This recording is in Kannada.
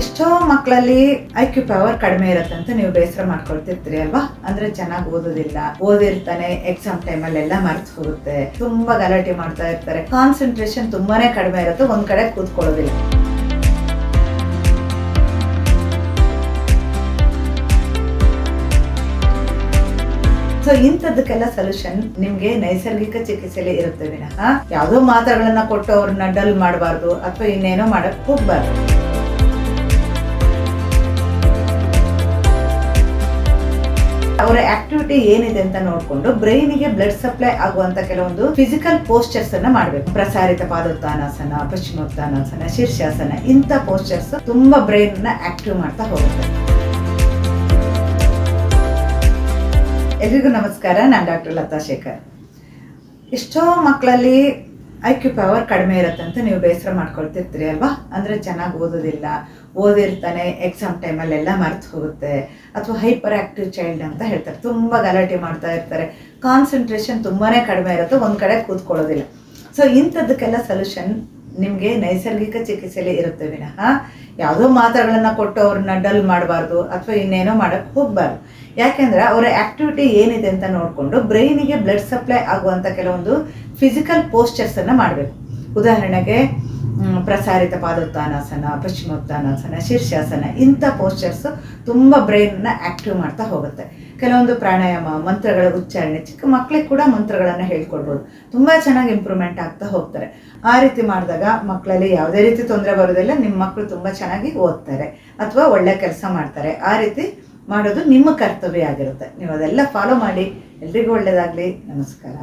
ಎಷ್ಟೋ ಮಕ್ಕಳಲ್ಲಿ ಐ ಕ್ಯೂ ಪವರ್ ಕಡಿಮೆ ಇರುತ್ತೆ ಅಂತ ನೀವು ಬೇಸರ ಮಾಡ್ಕೊಳ್ತಿರ್ತೀರಿ ಅಲ್ವಾ? ಅಂದ್ರೆ ಚೆನ್ನಾಗಿ ಓದೋದಿಲ್ಲ. ಓದಿರ್ತಾನೆ ಎಕ್ಸಾಮ್ ಟೈಮಲ್ಲಿ ಎಲ್ಲ ಮರ್ತು ಹೋಗುತ್ತೆ. ತುಂಬಾ ಗಲಾಟೆ ಮಾಡ್ತಾ ಇರ್ತಾರೆ. ಕಾನ್ಸಂಟ್ರೇಷನ್ ತುಂಬಾನೇ ಕಡಿಮೆ ಇರುತ್ತೆ. ಒಂದ್ ಕಡೆ ಕೂತ್ಕೊಳ್ಳೋದಿಲ್ಲ. ಸೊ ಇಂಥದಕ್ಕೆಲ್ಲ ಸೊಲ್ಯೂಷನ್ ನಿಮ್ಗೆ ನೈಸರ್ಗಿಕ ಚಿಕಿತ್ಸೆಯಲ್ಲಿ ಇರುತ್ತೆ ವಿನಃ. ಯಾವುದೋ ಮಾತ್ರೆಗಳನ್ನ ಕೊಟ್ಟು ಅವ್ರನ್ನ ಡಲ್ ಮಾಡಬಾರ್ದು, ಅಥವಾ ಇನ್ನೇನೋ ಮಾಡಕ್ ಹೋಗ್ಬಾರ್ದು. ಅವರ ಆಕ್ಟಿವಿಟಿ ಏನಿದೆ ಅಂತ ನೋಡ್ಕೊಂಡು ಬ್ರೈನಿಗೆ ಬ್ಲಡ್ ಸಪ್ಲೈ ಆಗುವಂತ ಕೆಲವೊಂದು ಫಿಸಿಕಲ್ ಪೋಸ್ಚರ್ಸ್ ಅನ್ನ ಮಾಡಬೇಕು. ಪ್ರಸಾರಿತ ಪಾದೋತ್ಥಾನಾಸನ, ಪಶ್ಚಿಮೋತ್ಥಾನಾಸನ, ಶೀರ್ಷಾಸನ, ಇಂಥ ಪೋಸ್ಚರ್ಸ್ ತುಂಬಾ ಬ್ರೈನ್ನ ಆಕ್ಟಿವ್ ಮಾಡ್ತಾ ಹೋಗುತ್ತೆ. ಎಲ್ರಿಗೂ ನಮಸ್ಕಾರ. ನಾನು ಡಾಕ್ಟರ್ ಲತಾ ಶೇಖರ್ ಎಷ್ಟೋ ಮಕ್ಕಳಲ್ಲಿ ಐ ಕ್ಯೂ ಪವರ್ ಕಡಿಮೆ ಇರುತ್ತೆ ಅಂತ ನೀವು ಬೇಸರ ಮಾಡ್ಕೊಳ್ತಿರ್ತೀರಿ ಅಲ್ವಾ? ಅಂದರೆ ಚೆನ್ನಾಗಿ ಓದೋದಿಲ್ಲ. ಓದಿರ್ತಾನೆ ಎಕ್ಸಾಮ್ ಟೈಮಲ್ಲೆಲ್ಲ ಮರ್ತು ಹೋಗುತ್ತೆ. ಅಥವಾ ಹೈಪರ್ ಆಕ್ಟಿವ್ ಚೈಲ್ಡ್ ಅಂತ ಹೇಳ್ತಾರೆ. ತುಂಬ ಗಲಾಟೆ ಮಾಡ್ತಾ ಇರ್ತಾರೆ. ಕಾನ್ಸಂಟ್ರೇಷನ್ ತುಂಬಾ ಕಡಿಮೆ ಇರುತ್ತೆ. ಒಂದು ಕಡೆ ಕೂತ್ಕೊಳ್ಳೋದಿಲ್ಲ. ಸೊ ಇಂಥದ್ದಕ್ಕೆಲ್ಲ ಸೊಲ್ಯೂಷನ್ ನಿಮಗೆ ನೈಸರ್ಗಿಕ ಚಿಕಿತ್ಸೆಯಲ್ಲಿ ಇರುತ್ತೆ ವಿನಃ. ಯಾವುದೋ ಮಾತ್ರೆಗಳನ್ನು ಕೊಟ್ಟು ಅವ್ರನ್ನ ಡಲ್ ಮಾಡಬಾರ್ದು ಅಥವಾ ಇನ್ನೇನೋ ಮಾಡೋಕ್ಕೆ ಹೋಗಬಾರ್ದು. ಯಾಕೆಂದರೆ ಅವರ ಆ್ಯಕ್ಟಿವಿಟಿ ಏನಿದೆ ಅಂತ ನೋಡಿಕೊಂಡು ಬ್ರೈನಿಗೆ ಬ್ಲಡ್ ಸಪ್ಲೈ ಆಗುವಂಥ ಕೆಲವೊಂದು ಫಿಸಿಕಲ್ ಪೋಸ್ಚರ್ಸ್ ಅನ್ನ ಮಾಡಬೇಕು. ಉದಾಹರಣೆಗೆ ಪ್ರಸಾರಿತ ಪಾದೋತ್ಥಾನಾಸನ ಪಶ್ಚಿಮೋತ್ಥಾನಾಸನ ಶೀರ್ಷಾಸನ, ಇಂಥ ಪೋಸ್ಚರ್ಸ್ ತುಂಬ ಬ್ರೈನ್ನ ಆಕ್ಟಿವ್ ಮಾಡ್ತಾ ಹೋಗುತ್ತೆ. ಕೆಲವೊಂದು ಪ್ರಾಣಾಯಾಮ, ಮಂತ್ರಗಳ ಉಚ್ಚಾರಣೆ, ಚಿಕ್ಕ ಮಕ್ಕಳಿಗೆ ಕೂಡ ಮಂತ್ರಗಳನ್ನು ಹೇಳ್ಕೊಡ್ಬೋದು. ತುಂಬ ಚೆನ್ನಾಗಿ ಇಂಪ್ರೂವ್ಮೆಂಟ್ ಆಗ್ತಾ ಹೋಗ್ತಾರೆ. ಆ ರೀತಿ ಮಾಡಿದಾಗ ಮಕ್ಕಳಲ್ಲಿ ಯಾವುದೇ ರೀತಿ ತೊಂದರೆ ಬರೋದಿಲ್ಲ ನಿಮ್ಮ ಮಕ್ಕಳು ತುಂಬ ಚೆನ್ನಾಗಿ ಓದ್ತಾರೆ ಅಥವಾ ಒಳ್ಳೆ ಕೆಲಸ ಮಾಡ್ತಾರೆ. ಆ ರೀತಿ ಮಾಡೋದು ನಿಮ್ಮ ಕರ್ತವ್ಯ ಆಗಿರುತ್ತೆ. ನೀವು ಅದೆಲ್ಲ ಫಾಲೋ ಮಾಡಿ. ಎಲ್ರಿಗೂ ಒಳ್ಳೆಯದಾಗಲಿ ನಮಸ್ಕಾರ.